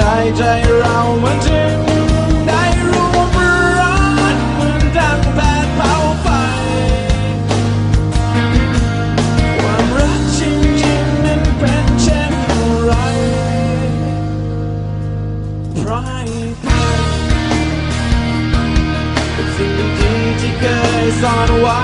ได้ใจเรามันจึงได้รู้ว่ามันร้อนเหมือนดังแผดเผาไฟ ความรักจริงๆนั้นเป็นเช่นไรพราะให้ไปนสิ่งดีๆที่เคยซ่อนไว้